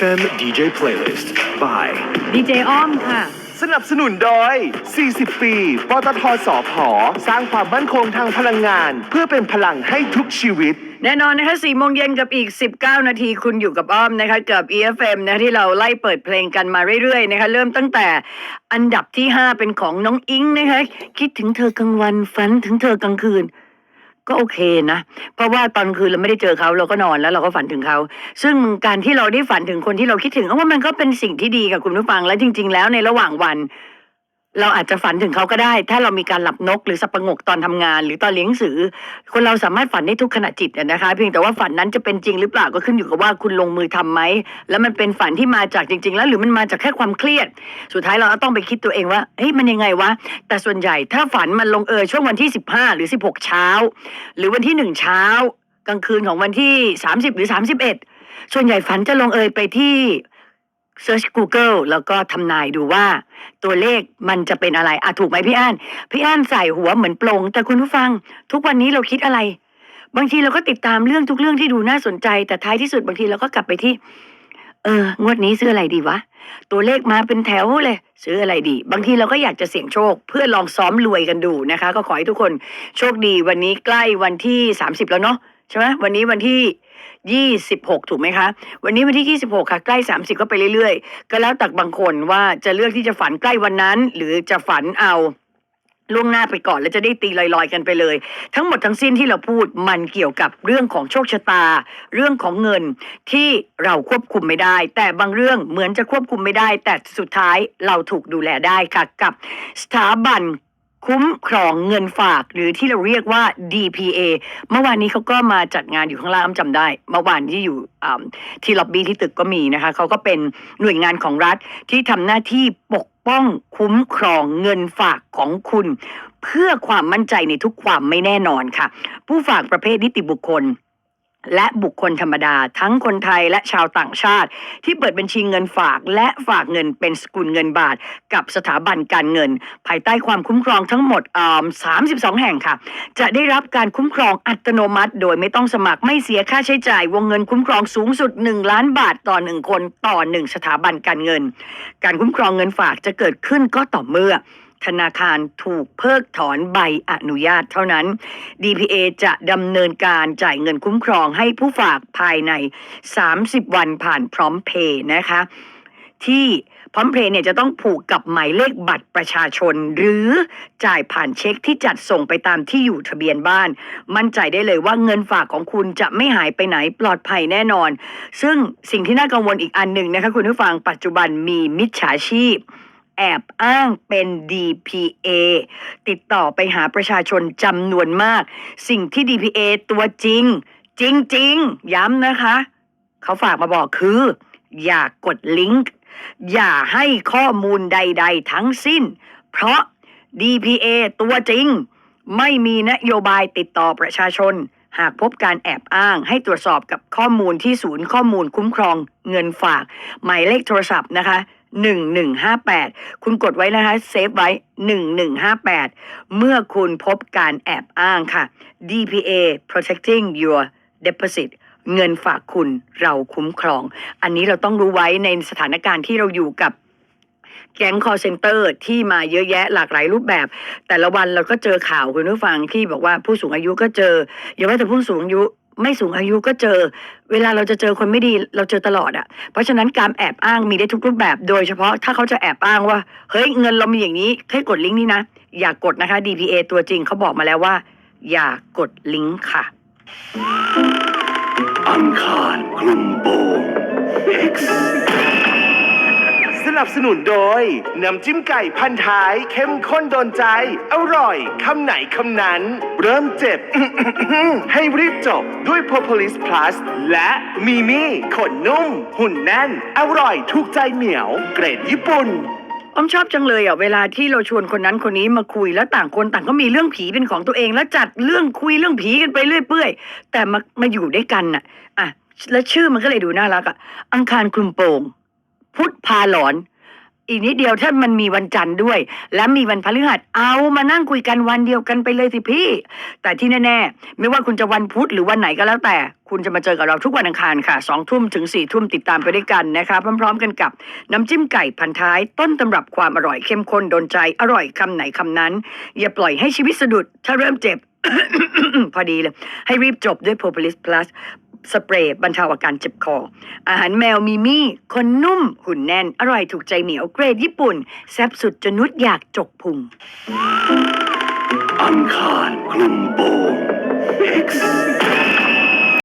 EFM DJ Playlist by ดีเจอ้อมค่ะ สนับสนุนโดย 40 ปี ปตทสอพอสร้างความมั่นคงทางพลังงาน เพื่อเป็นพลังให้ทุกชีวิต แน่นอนนะคะ4โมงเย็นกับอีก 19 นาทีคุณอยู่กับอ้อมนะคะกับ EFM นะคะที่เราไล่เปิดเพลงกันมาเรื่อยๆนะคะเริ่มตั้งแต่อันดับที่ 5 เป็นของน้องอิงนะคะคิดถึงเธอกลางวันฝันถึงเธอกลางคืน ก็โอเคนะ เพราะว่าตอนคืนเราไม่ได้เจอเขาเราก็นอนแล้วเราก็ฝันถึงเขา ซึ่งการที่เราได้ฝันถึงคนที่เราคิดถึงเอาว่ามันก็เป็นสิ่งที่ดีกับคุณผู้ฟังและจริง ๆ แล้วในระหว่างวัน เราอาจจะฝันถึงเขาก็ได้ ถ้าเรามีการหลับนกหรือสับประงกตอนทำงาน หรือตอนเลี้ยงหนังสือ คนเราสามารถฝันได้ทุกขณะจิตนะคะ เพียงแต่ว่าฝันนั้นจะเป็นจริงหรือเปล่าก็ขึ้นอยู่กับว่าคุณลงมือทำไหมแล้วมันเป็นฝันที่มาจากจริง ๆ แล้ว หรือมันมาจากแค่ความเครียด สุดท้ายเราต้องไปคิดตัวเองว่าเฮ้ยมันยังไงวะแต่ส่วนใหญ่ถ้าฝันมันลงเอยช่วงวันที่ 15 หรือ 16 เช้า หรือวันที่หนึ่งเช้ากลางคืนของวันที่ 30 หรือ 31 ส่วนใหญ่ฝันจะลงเอยไปที่ Search Google แล้วก็ทำนายดูว่า ตัวเลขมันจะเป็นอะไรอะถูกไหมพี่อั้นพี่อั้นใส่หัวเหมือนโปรงแต่คุณผู้ฟัง ทุกวันนี้เราคิดอะไร บางทีเราก็ติดตามเรื่องทุกเรื่องที่ดูน่าสนใจ แต่ท้ายที่สุดบางทีเราก็กลับไปที่ เอองวดนี้ซื้ออะไรดีวะ ตัวเลขมาเป็นแถวเลย ซื้ออะไรดี บางทีเราก็อยากจะเสี่ยงโชค เพื่อลองซ้อมรวยกันดูนะคะ ก็ขอให้ทุกคนโชคดีวันนี้ใกล้วันที่ 30 แล้วเนาะใช่ไหมวันนี้วันที่26ถูกไหมคะ วันนี้วันที่26ค่ะใกล้30ก็ไปเรื่อยๆ ก็แล้วแต่บางคนว่าจะเลือกที่จะฝันใกล้วันนั้น หรือจะฝันเอา ล่วงหน้าไปก่อนแล้วจะได้ตีลอยๆกันไปเลย ทั้งหมดทั้งสิ้นที่เราพูดมันเกี่ยวกับเรื่องของโชคชะตา เรื่องของเงินที่เราควบคุมไม่ได้ แต่บางเรื่องเหมือนจะควบคุมไม่ได้ แต่สุดท้ายเราถูกดูแลได้ค่ะกับสถาบัน คุ้มครองเงินฝากหรือที่เราเรียกว่า DPA เมื่อวานนี้เขาก็มาจัดงานอยู่ข้างล่างอ้ำจำได้ เมื่อวานที่อยู่ที่ล็อบบี้ที่ตึกก็มีนะคะเขาก็เป็นหน่วยงานของรัฐที่ทำหน้าที่ปกป้องคุ้มครองเงินฝากของคุณ เพื่อความมั่นใจในทุกความไม่แน่นอนค่ะ ผู้ฝากประเภทนิติบุคคล และบุคคลธรรมดา ทั้งคนไทยและชาวต่างชาติ ที่เปิดบัญชีเงินฝากและฝากเงินเป็นสกุลเงินบาท กับสถาบันการเงิน ภายใต้ความคุ้มครองทั้งหมดอ่า32 แห่งค่ะ จะได้รับการคุ้มครองอัตโนมัติ โดยไม่ต้องสมัครไม่เสียค่าใช้จ่ายวงเงินคุ้มครองสูงสุด 1 ล้านบาทต่อ 1 คนต่อ 1 สถาบันการเงิน การคุ้มครองเงินฝากจะเกิดขึ้นก็ต่อเมื่อ ธนาคารถูกเพิกถอนใบอนุญาตเท่านั้น DPA จะดำเนินการจ่ายเงินคุ้มครองให้ผู้ฝากภายใน 30 วันผ่านพร้อมเพย์นะคะ ที่พร้อมเพย์เนี่ยจะต้องผูกกับหมายเลขบัตรประชาชน หรือจ่ายผ่านเช็คที่จัดส่งไปตามที่อยู่ทะเบียนบ้าน มั่นใจได้เลยว่าเงินฝากของคุณจะไม่หายไปไหนปลอดภัยแน่นอน ซึ่งสิ่งที่น่ากังวลอีกอันหนึ่งนะคะคุณผู้ฟังปัจจุบันมีมิจฉาชีพ แอบอ้างเป็น DPA ติดต่อไปหาประชาชนจำนวนมาก สิ่งที่ DPA ตัวจริง จริง ๆ ย้ำนะคะ เขาฝากมาบอกคือ อย่ากดลิงก์อย่าให้ข้อมูลใด ๆ ทั้งสิ้น เพราะ DPA ตัวจริง ไม่มีนโยบายติดต่อประชาชน หากพบการแอบอ้างให้ตรวจสอบกับข้อมูลที่ศูนย์ข้อมูลคุ้มครองเงินฝาก หมายเลขโทรศัพท์นะคะ 1158คุณกดไว้นะคะเซฟไว้1158เมื่อคุณพบการแอบอ้างค่ะ DPA protecting your deposit เงินฝากคุณเราคุ้มครอง อันนี้เราต้องรู้ไว้ในสถานการณ์ที่เราอยู่กับแก๊งคอเซนเตอร์ที่มาเยอะแยะหลากหลายรูปแบบ แต่ละวันเราก็เจอข่าวคุณผู้ฟังที่บอกว่าผู้สูงอายุก็เจออย่าว่าแต่ผู้สูงอายุ ไม่สูงอายุก็เจอ เวลาเราจะเจอคนไม่ดีเราเจอตลอดอะ่ะ เพราะฉะนั้นการแอบอ้างมีได้ทุกรูปแบบ โดยเฉพาะถ้าเขาจะแอบอ้างว่า เฮ้ยเงินเรามีอย่างนี้ให้กดลิงก์นี้นะ อย่ากดนะคะ DPA ตัวจริงเขาบอกมาแล้วว่า อย่ากดลิงก์ค่ะ อังคารกลุมโปง X สนับสนุนโดย น้ำจิ้มไก่พันท้าย เข้มข้นโดนใจ อร่อย คำไหนคำนั้น เริ่มเจ็บ ให้รีบจบด้วย Propolis Plus และมีมี่ขนนุ่ม หุ่นแน่น อร่อยถูกใจเหมียว เกรดญี่ปุ่นอมชอบจังเลยอะเวลาที่เราชวนคนนั้นคนนี้มาคุยแล้วต่างคนต่างก็มีเรื่องผีเป็นของตัวเอง แล้วจัดเรื่องคุยเรื่องผีกันไปเรื่อยเปื่อยแต่มามาอยู่ด้วยกันน่ะอะแล้วชื่อมันก็เลยดูน่ารักอะอังคารคลุมโปง พุทธพาหลอน อีกนิดเดียวถ้ามันมีวันจันทร์ด้วย และมีวันพฤหัสเอามานั่งคุยกันวันเดียวกันไปเลยสิพี่ แต่ที่แน่ๆ ไม่ว่าคุณจะวันพุธหรือวันไหนก็แล้วแต่ คุณจะมาเจอกับเราทุกวันอังคารค่ะสองทุ่มถึงสี่ทุ่มติดตามไปด้วยกันนะคะพร้อมๆกันกับน้ำจิ้มไก่พันท้าย ต้นตำรับความอร่อยเข้มข้นโดนใจอร่อยคำไหนคำนั้น อย่าปล่อยให้ชีวิตสะดุดถ้าเริ่มเจ็บ พอดีเลย ให้รีบจบด้วย Propolis Plus สเปรย์บรรเทาอาการเจ็บคอ อาหารแมวมีมี่คนนุ่มหุ่นแน่น อร่อยถูกใจเหมียวเกรดญี่ปุ่น แซ่บสุดจนนุดอยากจกพุง อังคารคลุมโปง X